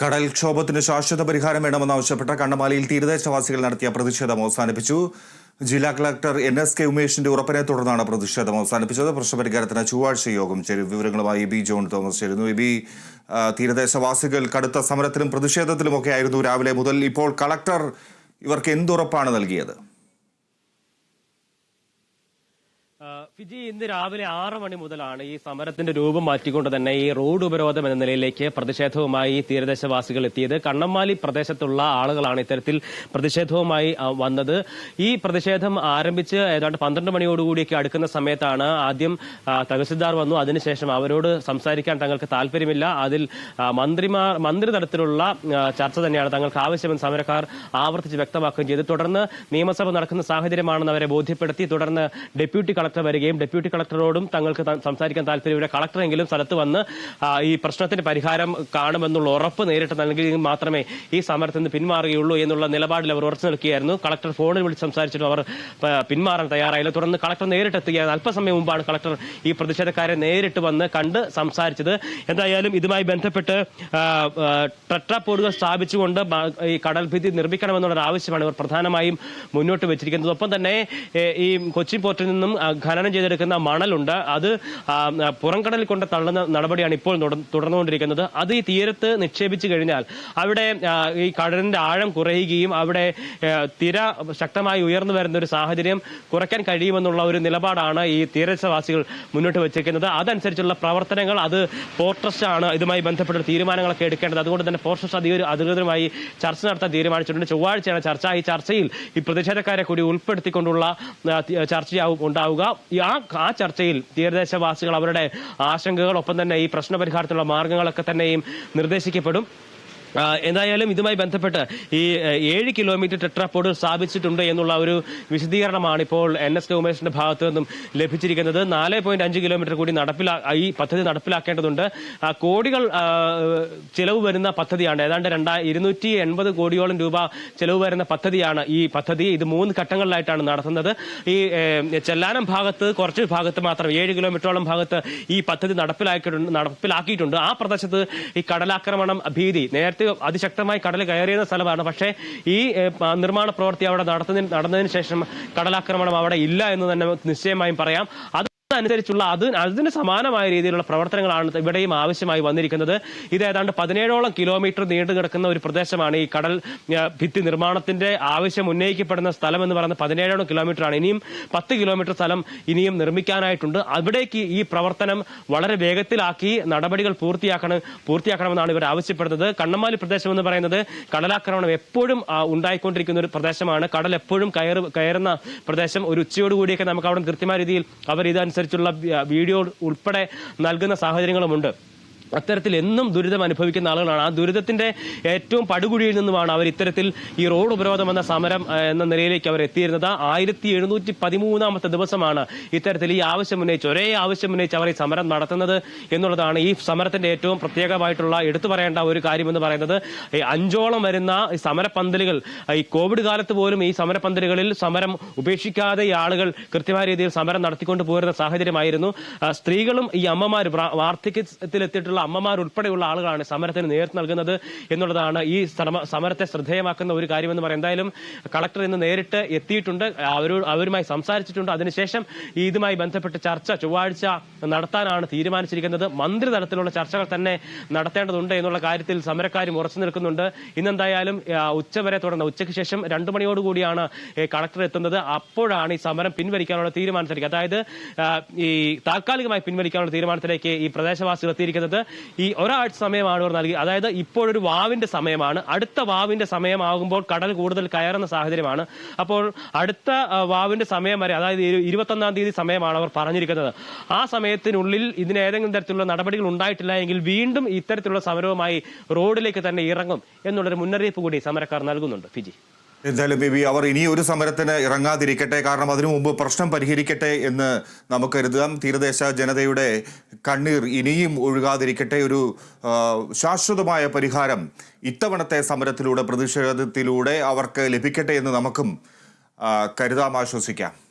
കടൽക്ഷോഭത്തിന് ശാശ്വത പരിഹാരം വേണമെന്നാവശ്യപ്പെട്ട കണ്ണമാലിയിൽ തീരദേശവാസികൾ നടത്തിയ പ്രതിഷേധം അവസാനിപ്പിച്ചു. ജില്ലാ കളക്ടർ എൻ എസ് കെ ഉമേഷിന്റെ ഉറപ്പിനെ തുടർന്നാണ് പ്രതിഷേധം അവസാനിപ്പിച്ചത്. പ്രശ്നപരിഹാരത്തിന് ചൊവ്വാഴ്ച യോഗം ചേരും. വിവരങ്ങളുമായി ബി ജോൺ തോമസ് ചേരുന്നു. ബി തീരദേശവാസികൾ കടുത്ത സമരത്തിലും പ്രതിഷേധത്തിലുമൊക്കെ ആയിരുന്നു രാവിലെ മുതൽ. ഇപ്പോൾ കളക്ടർ ഇവർക്ക് എന്തുറപ്പാണ് നൽകിയത് ആ, ഫിജി ഇന്ന് രാവിലെ ആറ് മണി മുതലാണ് ഈ സമരത്തിന്റെ രൂപം മാറ്റിക്കൊണ്ട് തന്നെ ഈ റോഡ് ഉപരോധം എന്ന നിലയിലേക്ക് പ്രതിഷേധവുമായി തീരദേശവാസികൾ എത്തിയത്. കണ്ണമ്മാലി പ്രദേശത്തുള്ള ആളുകളാണ് ഇത്തരത്തിൽ പ്രതിഷേധവുമായി വന്നത്. ഈ പ്രതിഷേധം ആരംഭിച്ച് ഏതാണ്ട് പന്ത്രണ്ട് മണിയോടുകൂടിയൊക്കെ അടുക്കുന്ന സമയത്താണ് ആദ്യം തഹസിൽദാർ വന്നു. അതിനുശേഷം അവരോട് സംസാരിക്കാൻ തങ്ങൾക്ക് താല്പര്യമില്ല അതിൽ മന്ത്രിമാർ മന്ത്രി തലത്തിലുള്ള ചർച്ച തന്നെയാണ് തങ്ങൾക്ക് ആവശ്യമെന്ന് സമരക്കാർ ആവർത്തിച്ച് വ്യക്തമാക്കുകയും ചെയ്തു. തുടർന്ന് നിയമസഭ നടക്കുന്ന സാഹചര്യമാണെന്ന് അവരെ ബോധ്യപ്പെടുത്തി. തുടർന്ന് ഡെപ്യൂട്ടി കളക്ടർ വരികയും ഡെപ്യൂട്ടി കളക്ടറോടും തങ്ങൾക്ക് സംസാരിക്കാൻ താല്പര്യമില്ല കളക്ടറെങ്കിലും സ്ഥലത്ത് വന്ന് ഈ പ്രശ്നത്തിന് പരിഹാരം കാണുമെന്നുള്ള ഉറപ്പ് നേരിട്ട് നൽകിയെങ്കിൽ മാത്രമേ ഈ സമരത്തിൽ നിന്ന് പിന്മാറുകയുള്ളൂ എന്നുള്ള നിലപാടിൽ അവർ ഉറച്ചു നിൽക്കുകയായിരുന്നു. കളക്ടർ ഫോണിൽ വിളിച്ച് സംസാരിച്ചിട്ടും അവർ പിന്മാറാൻ തയ്യാറായില്ല. തുടർന്ന് കളക്ടർ നേരിട്ട് എത്തുകയാണ് അല്പസമയം മുമ്പാണ് കളക്ടർ ഈ പ്രതിഷേധക്കാരെ നേരിട്ട് വന്ന് കണ്ട് സംസാരിച്ചത്. എന്തായാലും ഇതുമായി ബന്ധപ്പെട്ട് ടെട്രാപോഡുകൾ സ്ഥാപിച്ചുകൊണ്ട് ഈ കടൽ ഭിത്തി നിർമ്മിക്കണമെന്നുള്ളൊരു ആവശ്യമാണ് ഇവർ പ്രധാനമായും മുന്നോട്ട് വെച്ചിരിക്കുന്നത്. ഒപ്പം തന്നെ ഈ കൊച്ചി പോർട്ടിൽ നിന്നും ഖനനം ചെയ്തെടുക്കുന്ന മണലുണ്ട്. അത് പുറംകടലിൽ കൊണ്ട് തള്ളുന്ന നടപടിയാണ് ഇപ്പോൾ തുട- തുടർന്നുകൊണ്ടിരിക്കുന്നത്. അത് ഈ തീരത്ത് നിക്ഷേപിച്ചു കഴിഞ്ഞാൽ അവിടെ ഈ കടലിന്റെ ആഴം കുറയുകയും അവിടെ തിര ശക്തമായി ഉയർന്നു വരുന്ന ഒരു സാഹചര്യം കുറയ്ക്കാൻ കഴിയുമെന്നുള്ള ഒരു നിലപാടാണ് ഈ തീരദേശവാസികൾ മുന്നോട്ട് വെച്ചിരിക്കുന്നത്. അതനുസരിച്ചുള്ള പ്രവർത്തനങ്ങൾ അത് ഫോർട്രസ്റ്റ് ആണ് ഇതുമായി ബന്ധപ്പെട്ട തീരുമാനങ്ങളൊക്കെ എടുക്കേണ്ടത്. അതുകൊണ്ട് തന്നെ പോർട്ട് ട്രസ്റ്റ് അധികൃതർ അധികൃതരുമായി ചർച്ച നടത്താൻ തീരുമാനിച്ചിട്ടുണ്ട്. ചൊവ്വാഴ്ചയാണ് ചർച്ച. ഈ ചർച്ചയിൽ ഈ പ്രതിഷേധക്കാരെ കൂടി ഉൾപ്പെടുത്തിക്കൊണ്ടുള്ള ചർച്ചയാവും ഉണ്ടാവുക. ഈ ആ ആ ചർച്ചയിൽ തീരദേശവാസികൾ അവരുടെ ആശങ്കകൾ ഒപ്പം തന്നെ ഈ പ്രശ്നപരിഹാരത്തിനുള്ള മാർഗങ്ങളൊക്കെ തന്നെയും നിർദ്ദേശിക്കപ്പെടും. എന്തായാലും ഇതുമായി ബന്ധപ്പെട്ട് ഈ ഏഴ് കിലോമീറ്റർ ടെട്രാപോഡ് സ്ഥാപിച്ചിട്ടുണ്ട് എന്നുള്ള ഒരു വിശദീകരണമാണ് ഇപ്പോൾ എൻ എസ് ഉമേഷിന്റെ ഭാഗത്തു നിന്നും ലഭിച്ചിരിക്കുന്നത്. നാല് പോയിന്റ് അഞ്ച് കിലോമീറ്റർ കൂടി നടപ്പിലാ ഈ പദ്ധതി നടപ്പിലാക്കേണ്ടതുണ്ട്. കോടികൾ ചിലവ് വരുന്ന പദ്ധതിയാണ്. ഏതാണ്ട് രണ്ടാ ഇരുന്നൂറ്റി എൺപത് കോടിയോളം രൂപ ചിലവ് വരുന്ന പദ്ധതിയാണ് ഈ പദ്ധതി. ഇത് മൂന്ന് ഘട്ടങ്ങളിലായിട്ടാണ് നടത്തുന്നത്. ഈ ചെല്ലാനം ഭാഗത്ത് കുറച്ച് ഭാഗത്ത് മാത്രം ഏഴ് കിലോമീറ്ററോളം ഭാഗത്ത് ഈ പദ്ധതി നടപ്പിലാക്കിയിട്ടുണ്ട് നടപ്പിലാക്കിയിട്ടുണ്ട്. ആ പ്രദേശത്ത് ഈ കടലാക്രമണം ഭീതി നേരത്തെ അതിശക്തമായി കടൽ കയറിയുന്ന സ്ഥലമാണ്. പക്ഷേ ഈ നിർമ്മാണ പ്രവൃത്തി അവിടെ നടത്തുന്ന നടന്നതിന് ശേഷം കടലാക്രമണം അവിടെ ഇല്ല എന്ന് തന്നെ നിശ്ചയമായും പറയാം. അത് അനുസരിച്ചുള്ള അത് അതിന് സമാനമായ രീതിയിലുള്ള പ്രവർത്തനങ്ങളാണ് ഇവിടെയും ആവശ്യമായി വന്നിരിക്കുന്നത്. ഇത് ഏതാണ്ട് പതിനേഴോളം കിലോമീറ്റർ നീണ്ടു കിടക്കുന്ന ഒരു പ്രദേശമാണ് ഈ കടൽ ഭിത്തി നിർമ്മാണത്തിന്റെ ആവശ്യം ഉന്നയിക്കപ്പെടുന്ന സ്ഥലം എന്ന് പറയുന്നത് പതിനേഴോളം കിലോമീറ്റർ ആണ് ഇനിയും പത്ത് കിലോമീറ്റർ സ്ഥലം ഇനിയും നിർമ്മിക്കാനായിട്ടുണ്ട്. അവിടേക്ക് ഈ പ്രവർത്തനം വളരെ വേഗത്തിലാക്കി നടപടികൾ പൂർത്തിയാക്കണം പൂർത്തിയാക്കണമെന്നാണ് ഇവർ ആവശ്യപ്പെടുന്നത്. കണ്ണമാലി പ്രദേശം എന്ന് പറയുന്നത് കടലാക്രമണം എപ്പോഴും ഉണ്ടായിക്കൊണ്ടിരിക്കുന്ന ഒരു പ്രദേശമാണ്. കടൽ എപ്പോഴും കയറ് കയറുന്ന പ്രദേശം. ഒരു ഉച്ചയോടുകൂടിയൊക്കെ നമുക്ക് അവിടെ കൃത്യമായ രീതിയിൽ അവർ ഇതനുസരിച്ചുള്ള വി- വീഡിയോ ഉൾപ്പെടെ നൽകുന്ന സാഹചര്യങ്ങളുമുണ്ട്. അത്തരത്തിൽ എന്നും ദുരിതം അനുഭവിക്കുന്ന ആളുകളാണ്. ആ ദുരിതത്തിന്റെ ഏറ്റവും പടുകുഴിയിൽ നിന്നുമാണ് അവർ ഇത്തരത്തിൽ ഈ റോഡ് ഉപരോധം എന്ന സമരം എന്ന നിലയിലേക്ക് അവർ എത്തിയിരുന്നത്. ആയിരത്തി എഴുന്നൂറ്റി പതിമൂന്നാമത്തെ ദിവസമാണ് ഇത്തരത്തിൽ ഈ ആവശ്യം ഉന്നയിച്ച് ഒരേ ആവശ്യം ഉന്നയിച്ച് അവർ ഈ സമരം നടത്തുന്നത് എന്നുള്ളതാണ് ഈ സമരത്തിന്റെ ഏറ്റവും പ്രത്യേകമായിട്ടുള്ള എടുത്തു പറയേണ്ട ഒരു കാര്യം എന്ന് പറയുന്നത് അഞ്ചോളം വരുന്ന ഈ സമരപന്തലുകൾ ഈ കോവിഡ് കാലത്ത് പോലും ഈ സമരപന്തലുകളിൽ സമരം ഉപേക്ഷിക്കാതെ ഈ ആളുകൾ കൃത്യമായ രീതിയിൽ സമരം നടത്തിക്കൊണ്ട് പോരുന്ന സാഹചര്യമായിരുന്നു. സ്ത്രീകളും ഈ അമ്മമാർ വാർദ്ധക്യത്തിലെത്തിയിട്ടുള്ള അമ്മമാർ ഉൾപ്പെടെയുള്ള ആളുകളാണ് സമരത്തിന് നേതൃത്വം നൽകുന്നത് എന്നുള്ളതാണ് ഈ സമരത്തെ ശ്രദ്ധേയമാക്കുന്ന ഒരു കാര്യമെന്ന് പറയാം. എന്തായാലും കളക്ടർ ഇന്ന് നേരിട്ട് എത്തിയിട്ടുണ്ട്. അവരുമായി സംസാരിച്ചിട്ടുണ്ട്. അതിനുശേഷം ഇതുമായി ബന്ധപ്പെട്ട് ചർച്ച ചൊവ്വാഴ്ച നടത്താനാണ് തീരുമാനിച്ചിരിക്കുന്നത്. മന്ത്രിതലത്തിലുള്ള ചർച്ചകൾ തന്നെ നടത്തേണ്ടതുണ്ട് എന്നുള്ള കാര്യത്തിൽ സമരക്കാരും ഉറച്ചു നിൽക്കുന്നുണ്ട്. ഇന്നെന്തായാലും ഉച്ചവരെ തുടർന്ന് ഉച്ചയ്ക്ക് ശേഷം രണ്ടു മണിയോടുകൂടിയാണ് കളക്ടർ എത്തുന്നത്. അപ്പോഴാണ് ഈ സമരം പിൻവലിക്കാനുള്ള തീരുമാനത്തിലേക്ക് അതായത് ഈ താൽക്കാലികമായി പിൻവലിക്കാനുള്ള തീരുമാനത്തിലേക്ക് ഈ പ്രദേശവാസികൾ എത്തിയിരിക്കുന്നത്. ഈ ഒരാഴ്ച സമയമാണ് ഇവർ നൽകി അതായത് ഇപ്പോഴൊരു വാവിന്റെ സമയമാണ്. അടുത്ത വാവിന്റെ സമയമാകുമ്പോൾ കടൽ കൂടുതൽ കയറുന്ന സാഹചര്യമാണ്. അപ്പോൾ അടുത്ത വാവിന്റെ സമയം വരെ അതായത് ഇരുപത്തി ഇരുപത്തൊന്നാം തീയതി സമയമാണ് അവർ പറഞ്ഞിരിക്കുന്നത്. ആ സമയത്തിനുള്ളിൽ ഇതിന് ഏതെങ്കിലും തരത്തിലുള്ള നടപടികൾ ഉണ്ടായിട്ടില്ല എങ്കിൽ വീണ്ടും ഇത്തരത്തിലുള്ള സമരവുമായി റോഡിലേക്ക് തന്നെ ഇറങ്ങും എന്നുള്ളൊരു മുന്നറിയിപ്പ് കൂടി സമരക്കാർ നൽകുന്നുണ്ട്. ഫിജി. എന്തായാലും ബേബി അവർ ഇനി ഒരു സമരത്തിന് ഇറങ്ങാതിരിക്കട്ടെ. കാരണം അതിനു മുമ്പ് പ്രശ്നം പരിഹരിക്കട്ടെ എന്ന് നമുക്ക് കരുതാം. തീരദേശ ജനതയുടെ കണ്ണീർ ഇനിയും ഒഴുകാതിരിക്കട്ടെ. ഒരു ശാശ്വതമായ പരിഹാരം ഇത്തവണത്തെ സമരത്തിലൂടെ പ്രതിഷേധത്തിലൂടെ അവർക്ക് ലഭിക്കട്ടെ എന്ന് നമുക്കും കരുതാം ആശ്വസിക്കാം.